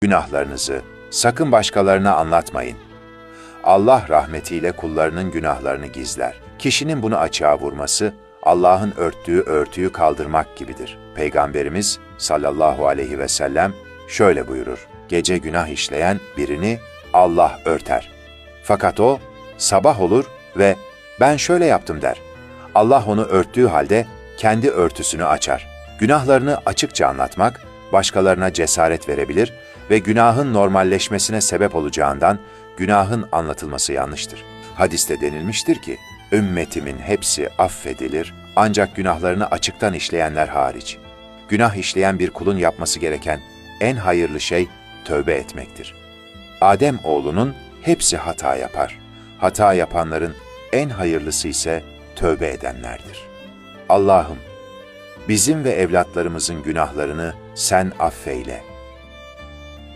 Günahlarınızı sakın başkalarına anlatmayın. Allah rahmetiyle kullarının günahlarını gizler. Kişinin bunu açığa vurması, Allah'ın örttüğü örtüyü kaldırmak gibidir. Peygamberimiz sallallahu aleyhi ve sellem şöyle buyurur. Gece günah işleyen birini Allah örter. Fakat o sabah olur ve ben şöyle yaptım der. Allah onu örttüğü halde kendi örtüsünü açar. Günahlarını açıkça anlatmak başkalarına cesaret verebilir ve günahın normalleşmesine sebep olacağından günahın anlatılması yanlıştır. Hadiste denilmiştir ki, ümmetimin hepsi affedilir ancak günahlarını açıktan işleyenler hariç. Günah işleyen bir kulun yapması gereken en hayırlı şey tövbe etmektir. Adem oğlunun hepsi hata yapar. Hata yapanların en hayırlısı ise tövbe edenlerdir. Allah'ım bizim ve evlatlarımızın günahlarını sen affeyle.